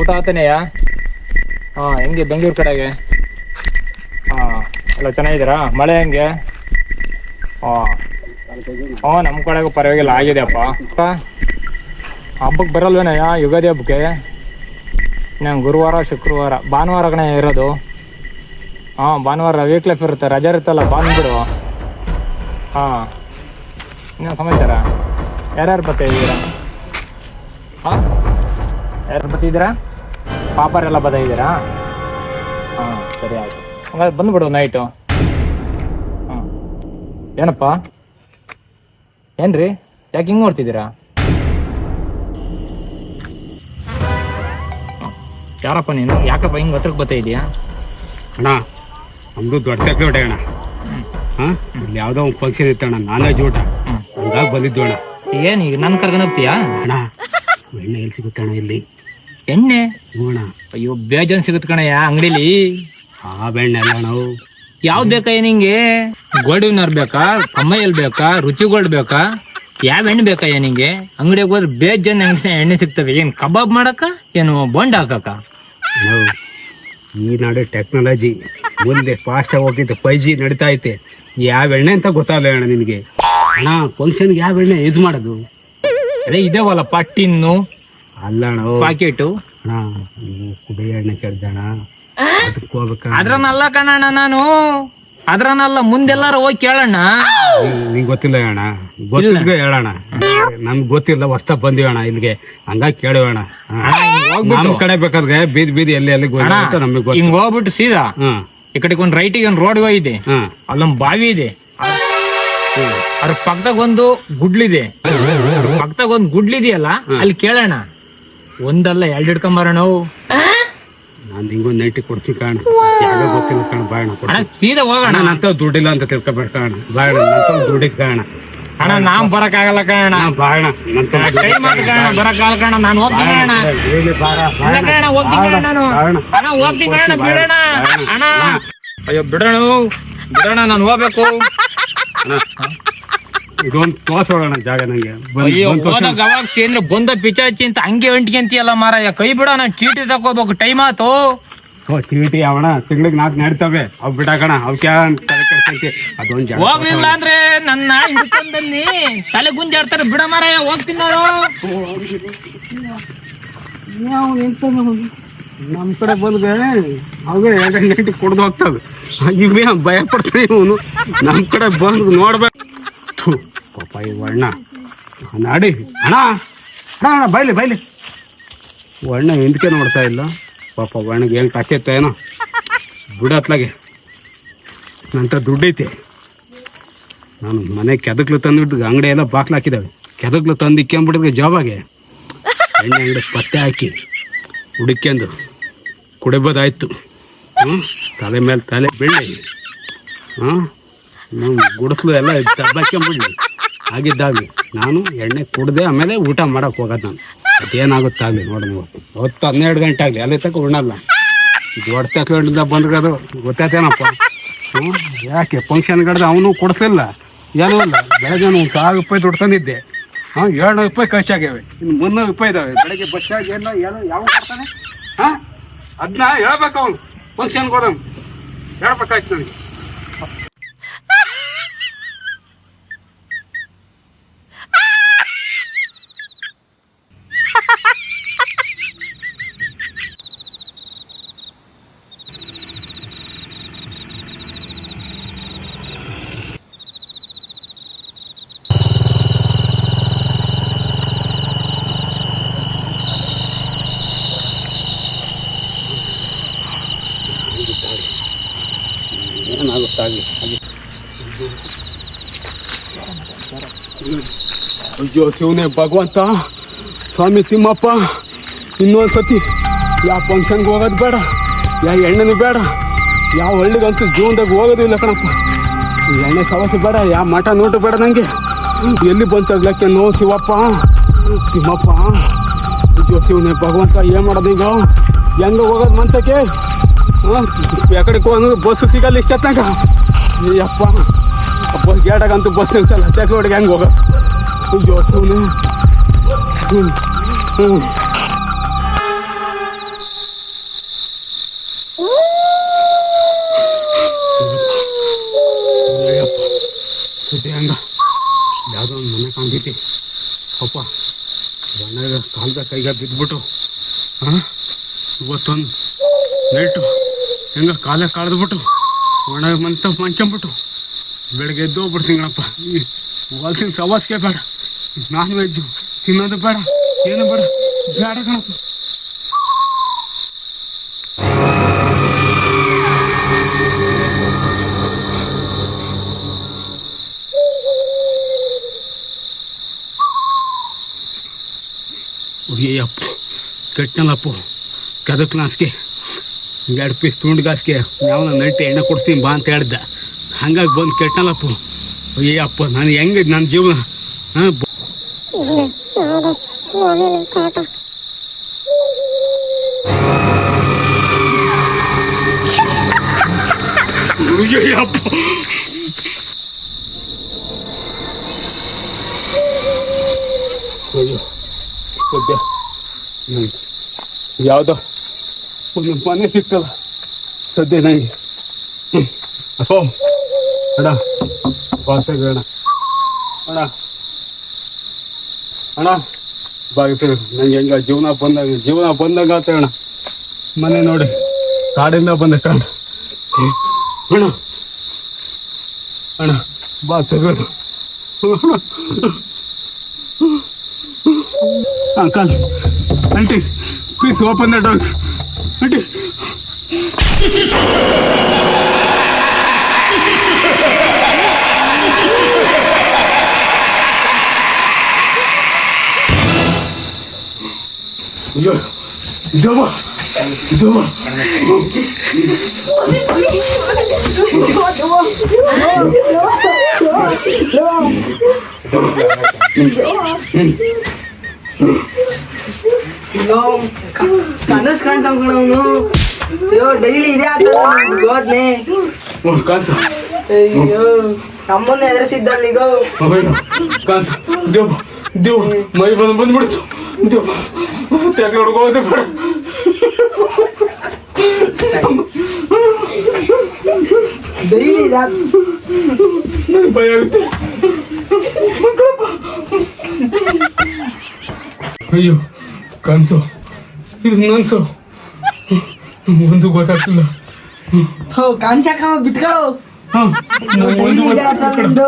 ಊಟ ಆತನೆಯಾ? ಹಾ ಹೆಂಗೆ ಬೆಂಗಳೂರು ಕಡೆಗೆ? ಹಾ ಎಲ್ಲ ಚೆನ್ನಾಗಿದ್ದೀರಾ? ಮಳೆ ಹೆಂಗೆ? ಹಾ ಹ್ಞೂ ನಮ್ಮ ಕಡೆಗೂ ಪರವಾಗಿಲ್ಲ ಆಗಿದೆಯಪ್ಪ ಅಪ್ಪ. ಹಬ್ಬಕ್ಕೆ ಬರಲ್ವೇನಯ್ಯ ಯುಗಾದಿ ಹಬ್ಬಕ್ಕೆ? ನಾನು ಗುರುವಾರ, ಶುಕ್ರವಾರ, ಭಾನುವಾರ ಕಣೆ ಇರೋದು. ಹಾಂ ಭಾನುವಾರ ವೀಕ್ ಲೈಫ್ ಇರುತ್ತೆ, ರಜೆ ಇರುತ್ತಲ್ಲ ಬಂದ್ಬಿಡು ಹಾ ಇನ್ನೇನು ಸಮಾಚಾರ? ಯಾರ್ಯಾರು ಬರ್ತಾ ಇದ್ದೀರಾ? ಹಾಂ ಯಾರು ಬರ್ತಿದ್ದೀರಾ? ಪಾಪರ್ ಎಲ್ಲ ಬದಿದ್ದೀರಾ ಹಾಂ ಸರಿ ಆಯ್ತು. ಹಂಗಾದ್ರೆ ಬಂದುಬಿಡು ನೈಟು ಹಾಂ. ಏನಪ್ಪ? ಏನ್ರಿ? ಯಾಕೆ ಹಿಂಗೆ ನೋಡ್ತಿದ್ದೀರಾ? ಯಾರಪ್ಪ ನೀನು? ಯಾಕಪ್ಪ ಹಿಂಗೆ ಹತ್ರಕ್ಕೆ ಬರ್ತಾ ಇದೀಯಾ? ಅಣ್ಣ ನಮ್ದು ದೊಡ್ಡ ತಪ್ಪೆ ಅಣ್ಣ. ಹಾಂ ಇಲ್ಲಿ ಯಾವುದೋ ಒಂದು ಫಂಕ್ಷನ್ ಇತ್ತು ಅಣ್ಣ ನಾನ್ ಊಟ. ಹಂಗಾಗಿ ಬಂದಿದ್ದು ಅಣ್ಣ. ಏನು ಈಗ ನನ್ನ ಕರ್ಕೊಂಡು ಹೋಗ್ತೀಯಾ? ಅಣ್ಣ ಎಲ್ಲಿ ಸಿಗುತ್ತೆ ಅಣ್ಣ ಇಲ್ಲಿ? ಎಣ್ಣೆ? ಅಯ್ಯೋ ಬೇಜನ್ ಸಿಗುತ್ತೆ ಕಣಯ್ಯ ಅಂಗಡಿಲಿ. ಆ ಬೆಣ್ಣೆ ಅಲ್ಲ ನಾವು. ಯಾವ್ದು ಬೇಕಾ ನಿಂಗೆ? ಗೋಲ್ಡ್ ವಿನ್ನರ್ ಬೇಕಾ? ಕಮ್ಮೈಯಲ್ಲಿ ಬೇಕಾ? ರುಚಿ ಗೋಲ್ಡ್ ಬೇಕಾ? ಯಾವ ಎಣ್ಣೆ ಬೇಕಾ ನಿಂಗೆ? ಅಂಗಡಿಗೆ ಹೋದ್ರೆ ಬೇಜನ್ ಎಣ್ಣೆ ಎಣ್ಣೆ ಸಿಗ್ತವೆ. ಏನು ಕಬಾಬ್ ಮಾಡಕ್ಕ ಏನು ಬೊಂಡ್ ಹಾಕಕ ಈ ನಾಡು ಟೆಕ್ನಾಲಜಿ ಮುಂದೆ ಫಾಸ್ಟ್ ಹೋಗಿದ್ದು ಫೈ ಜಿ ನಡೀತಾ ಐತೆ. ಯಾವ ಎಣ್ಣೆ ಅಂತ ಗೊತ್ತಾಗಲ್ಲ ಅಣ್ಣ ನಿನಗೆ. ಅಣ್ಣ ಫಂಕ್ಷನ್ಗೆ ಯಾವ ಎಣ್ಣೆ ಯೂಸ್ ಮಾಡೋದು? ಅದೇ ಇದೇವಲ್ಲ ಟಿನ್ನು. ಅಲ್ಲ ಪಾಕೆಟ್ ಎಣ್ಣೆ ಕೇಳ್ದಣ ಅದಕ್ಕೆ ಹೋಗ್ಬೇಕ? ಅದ್ರನ್ನಲ್ಲ ಕಣಣ್ಣ ನಾನು. ಅದ್ರನ್ನಲ್ಲ ಮುಂದೆಲ್ಲಾರ ಹೋಗಿ ಕೇಳಣ್ಣ. ನಿಂಗೆ ಗೊತ್ತಿಲ್ಲ ಅಣ್ಣ. ಗೊತ್ತಿಲ್ಲ ಹೇಳೋಣ ನಮ್ಗೆ ಗೊತ್ತಿಲ್ಲ ಹೊಸ್ತ ಬಂದಿವಿ ಅಣ್ಣ ಇಲ್ಲಿಗೆ. ಹಂಗಾಗಿ ಕೇಳುವಣ ಅಣ್ಣ, ನಮ್ಮ ಕಡೆ ಬೇಕಾದ್ರೆ ಬೀದಿ ಬೀದಿ ಎಲ್ಲಿ ಎಲ್ಲಿ ಅಣ್ಣ ಗೊತ್ತ ನಮಗೆ ಹಿಂಗ್ ಹೋಗ್ಬಿಟ್ಟು ಸೀದಾ. ಈ ಕಡೆಗೆ ಒಂದು ರೈಟಿಗೆ ಒಂದು ರೋಡ್ ಇದೆ. ಅಲ್ಲೊಂದು ಬಾವಿ ಇದೆ. ಅದ್ರ ಪಕ್ಕದಾಗ ಒಂದು ಗುಡ್ಲಿದೆ. ಪಕ್ಕದಾಗ ಒಂದು ಗುಡ್ಲಿದೆಯಲ್ಲ ಅಲ್ಲಿ ಕೇಳೋಣ ಒಂದಲ್ಲ ಎರಡು ಹಿಡ್ಕೊಂಬರೋಣ ನಾನು ನಿಂಗೊಂದು ನೈಟಿ ಕೊಡ್ತೀನಿ ಕಾಣ. ಯಾವಾಗ ಗೊತ್ತಿಲ್ಲ ಕಾಣ ಬಾಯಣ ಅಣ್ಣ ಸೀದಾ ಹೋಗೋಣ. ಅಂತ ನಂತ ದುಡ್ಡಿಲ್ಲ ಅಂತ ತಿಳ್ಕೊಬೇಡ ಕಾಣ. ಬಾಯಣ ನಂತ ದುಡ್ಡಿಗೆ ಕಾಣ. ಅಣ್ಣ ನಾನ್ ಬರಕ್ಕಾಗಲ್ಲ ಕಣ ಬಾಯಣ ನಂತ ಕೈ ಮಾಡಿ ಕಣ ಬರಕ್ಕಾಗಲ್ಲ ಕಣ ನಾನು ಹೋಗ್ತೀನಿ ಕಣ ಇಲ್ಲ ಕಣ ಹೋಗ್ತೀನಿ ಕಣ ನಾನು. ಅಣ್ಣ ಹೋಗ್ತೀನಿ ಕಣ ಬಿಡೋಣ. ಅಣ್ಣ ಅಯ್ಯೋ ಬಿಡೋಣ ಬಿಡೋಣ ನಾನು ಹೋಗ್ಬೇಕು. ಇದೊಂದು ತೋರ್ಸೋಣ ಜಾಗ ನಂಗೆ. ಬಂದ್- ಬಂದ್ ತೋರ್ಸು. ಬಂದ ಪಿಚಾಚಿ ಅಂತ ಹಂಗೆ ಅಂಟಿಗೆಂತಿಯಲ್ಲ ಮಾರಾಯ. ಕೈ ಬಿಡ ನಾನು ಚೀಟಿ ತಗೋಬೇಕು ಟೈಮ್ ಆತು. ಓ ಚೀಟಿ ಅವಣ ತಿಂಗಳಿಗೆ ನಾಲ್ಕು ನಡೀತಾವೆ. ಅವ್ ಬಿಡಾಕಣ ಅವಕ್ಕೆ ಅದೊಂದು ಜಾಗ ಹೋಗ್ಲಿಲ್ಲ ಅಂದ್ರೆ ನನ್ನ ಹಿಡ್ಕೊಂಡಲ್ಲಿ ತಲೆ ಗುಂಜಾಡ್ತಾರೆ. ಬಿಡ ಮಾರಾಯ ಹೋಗ್ತೀನಿ ನಾನು. ನಮ್ಮ ಕಡೆ ಬಂದ್ರೆ ಅವೇ ಎರಡು ಗಂಟೆ ಕುಡ್ದು ಹೋಗ್ತವೆ. ಇವೇ ಭಯ ಪಡ್ತಾನೆ ಇವನು? ನಮ್ಮ ಕಡೆ ಬಂದು ನೋಡ್ಬೇಕು ಥು, ಈ ಅಣ್ಣ ನಾಡಿ ಅಣ್ಣ ಅಣ್ಣ ಅಣ್ಣ, ಬೈಲಿ ಬೈಲಿ. ಅಣ್ಣ ಹಿಂದಕ್ಕೆ ನೋಡ್ತಾ ಇಲ್ಲ. ಪಾಪ ಅಣ್ಣಗೆ ಏನು. ಕಾಕಿತ್ತು ಏನೋ ಬಿಡತ್ಲಾಗೆ ನಂತರ ದುಡ್ಡೈತೆ ನಾನು ಮನೆ ಕೆದಕ್ಲು ತಂದುಬಿಟ್ಟು ಅಂಗಡಿ ಎಲ್ಲ ಬಾಕ್ಲು ಹಾಕಿದ್ದಾವೆ ಕೆದಕ್ಲು ತಂದು ಇಕ್ಕೊಂಬಿಟ್ಟಿದ್ದೆ ಜಾಬಾಗೆ ಎಣ್ಣೆ ಅಂಗಡಿ ಪತ್ತೆ ಹಾಕಿ. ಹುಡುಕ್ಯಂದು. ಕುಡಿಬೋದಾಯ್ತು. ಹ್ಞೂ ತಲೆ ಮೇಲೆ ತಲೆ ಬೀಳಿ ಹಾಂ ಗುಡಿಸ್ಲು ಎಲ್ಲ ದಬ್ಬಾಕ್ಕೊಂಬಿಡ್ಲಿ ಆಗಿದ್ದಾಗಲಿ ನಾನು ಎಣ್ಣೆ ಕುಡ್ದೆ ಆಮೇಲೆ ಊಟ ಮಾಡಕ್ಕೆ ಹೋಗೋದು ನಾನು. ಅದೇನಾಗುತ್ತಾಗಲಿ ನೋಡಿ ನೀವು. ಹೊತ್ತು ಹನ್ನೆರಡು ಗಂಟೆ ಆಗಲಿ, ಅಲ್ಲಿ ತಕ್ಕ ಉಣ್ಣಲ್ಲ. ದೊಡ್ಡ ಬಂದ್ರೆ ಬಂದ್ರದು ಗೊತ್ತಾಯ್ತೇನಪ್ಪ? ಯಾಕೆ? ಫಂಕ್ಷನ್ ಕಡ್ದು ಅವನು ಕೊಡಿಸಿಲ್ಲ. ಏನೂ ಇಲ್ಲ. ಬೆಳಗ್ಗೆ ಒಂದು ಸಾವಿರ ರೂಪಾಯಿ ದುಡ್ಡು ತಂದಿದ್ದೆ. ಹಾಂ, ಏಳ್ನೂರು ರೂಪಾಯಿ ಖರ್ಚಾಗ್ಯಾವೆ ಇನ್ನು ಮುನ್ನೂರು ರೂಪಾಯಿ ಇದಾವೆ. ಬೆಳಗ್ಗೆ ಬಸ್ ಆಗಿ ಎಲ್ಲ ಎಲ್ಲ ಯಾವ ಕೊಡ್ತಾನೆ? ಹಾಂ? ಅದನ್ನ ಹೇಳ್ಬೇಕು ಅವನು. ಫಂಕ್ಷನ್ಗೆ ಹೋದವ್ ಹೇಳ್ಬೇಕಾಯ್ತು ನನಗೆ. ಏನಾಗುತ್ತಾಗಲಿ ಅಯ್ಯೋ, ಶಿವನೇ, ಭಗವಂತ, ಸ್ವಾಮಿ, ತಿಮ್ಮಪ್ಪ ಇನ್ನೊಂದು ಸತಿ ಯಾವ ಫಂಕ್ಷನ್ಗೆ ಹೋಗೋದು ಬೇಡ ಯಾವ ಎಣ್ಣೆನೂ ಬೇಡ ಯಾವ ಹಳ್ಳಿಗಂತೂ ಜೀವನದಾಗ ಹೋಗೋದಿಲ್ಲ ಕಣಪ್ಪ. ಎಣ್ಣೆ ಸಮಸ್ಯೆ ಬೇಡ ಯಾವ ಮಠ ನೋಟ ಬೇಡ ನನಗೆ ಎಲ್ಲಿ ಬಂತಾಗ್ಲಕ್ಕೆ ನೋ ಶಿವಪ್ಪ, ತಿಮ್ಮಪ್ಪ. ಅಯ್ಯೋ, ಶಿವನೇ, ಭಗವಂತ, ಏನು ಮಾಡೋದು ಈಗ? ಹೆಂಗೆ ಹೋಗೋದು ಮಂತಕ್ಕೆ ಯಾಕಡೆ ಹೋಗಿ ಬಸ್ಸು ಸಿಗಲ್ಲ ಇಷ್ಟೊತ್ತಾಗ ಅಪ್ಪ ಬಸ್ ಗೇಟಾಗಂತೂ ಬಸ್ ನಿಲ್ಸಲ್ಲ ಹತ್ತಕ್ಕೆ ಹೊಡೆಗೆ ಹೆಂಗೆ ಹೋಗೋದು ಅಯ್ಯೋ ಸುಮ್ಮನೆ ಹ್ಞೂ ಹ್ಞೂ ಯಾವುದೋ ಒಂದು ಮನೆ ಕಾಣ್ತೈತಿ ಅಪ್ಪ ಬಣ್ಣಾಗ ಕಾಲ್ದಾಗ ಕೈಗೆ ಬಿದ್ದುಬಿಟ್ರು ಹಾಂ ಇವತ್ತೊಂದು ನೈಟು ಹೆಂಗ ಕಾಲ ಕಳೆದ್ಬಿಟ್ಟು ಒಣಗ ಮಂತ ಮಂಚ್ಕೊಂಬಿಟ್ಟು ಬೆಳಗ್ಗೆ ಎದ್ದು ಹೋಗ್ಬಿಡ್ತೀನಿ ಕಣಪ್ಪ ಈ ಹೊಲ್ಸಿನ ಸವಾಸ್ಗೆ ಬೇಡ. ನಾನ್ ವೆಜ್ಜು ತಿನ್ನೋದು ಬೇಡ. ಏನು ಬೇಡ. ಬೇಡ ಕಣಪ್ಪ. ಅಯ್ಯಪ್ಪ ಕೆಟ್ಟನಲ್ಲಪ್ಪ ಕದಕ್ ನಾಸ್ಗೆ ಎರಡು ಪೀಸ್ ತುಂಡ್ಗಾಸ್ಗೆ ಯಾವನ ನೈಟ್ ಎಣ್ಣೆ ಕೊಡ್ತೀನಿ ಬಾ ಅಂತ ಹೇಳ್ದ ಹಂಗಾಗಿ ಬಂದು ಕೆಟ್ಟನಲ್ಲಪ್ಪ ಅಯ್ಯಪ್ಪ ನಾನು ಹೆಂಗೆ ನನ್ನ ಜೀವನ? ಹಾಂ ಇಲ್ಲ ಯಾವ್ದು ಹೋಗಿಲ್ಲ ಕಾಟ ಅಯ್ಯಪ್ಪ ಅಯ್ಯೋ ಸದ್ಯ ನಂಗೆ ಯಾವುದೋ ಒಂದು ಮನೆ ಸಿಕ್ಕಲ್ಲ ಸದ್ಯ ನನಗೆ. ಅಪ್ಪ, ಅಣ್ಣ ಬಾಸಾಗ ಅಣ್ಣ. ಅಣ್ಣ. ಅಣ್ಣ ಬಾಗಿತ್ತು ನಂಗೆ ಹೆಂಗ ಜೀವನ ಬಂದಾಗ ಜೀವನ ಬಂದಾಗ ಆತ, ಅಣ್ಣ. ಮನೆ ನೋಡಿ, ಕಾಡಿಂದ ಬಂದ ಕಾಣ ಅಣ್ಣ. ಅಣ್ಣ ಬಾ ತಗೋಣ uncle aunty. Please open the door. Yo, Dama, Dama. Dama, Dama. ಕನಸ್ ಕಾಣ್ತಾವ್ ಕಣ ಅವನು. ಅಯ್ಯೋ ಡೈಲಿ ಇದೇ ಆಗ್ತದ ಹೋದ್ನೆ ಓ ಕಾಸ ಅಯ್ಯೋ ನಮ್ಮನ್ನ ಎದುರಿಸಿದ್ದಲ್ಲಿ ಈಗ. ಕಾಸ ದೇವ ದೇವ ಮೈ ಬಂದು ಬಂದ್ಬಿಡ್ತು. ದೇವ ತೆಗೆ ಹೊಡ್ಕೋದೆ ಬೇಡ. ಡೈಲಿ ಇದೆ. ಭಯ ಆಗುತ್ತೆ. ಅಯ್ಯೋ. ಕನ್ಸು ಇದು ನನ್ಸು ಒಂದು ಗೊತ್ತಾಗ್ತಿಲ್ಲ ಹೋ ಕಾಂಚಾಕ ಬಿತ್ಕೊಳ್ಳೋ ಹಾ ಡೈಲಿ ಇದೆ ಆಗ್ತಾವ ನಿಂದು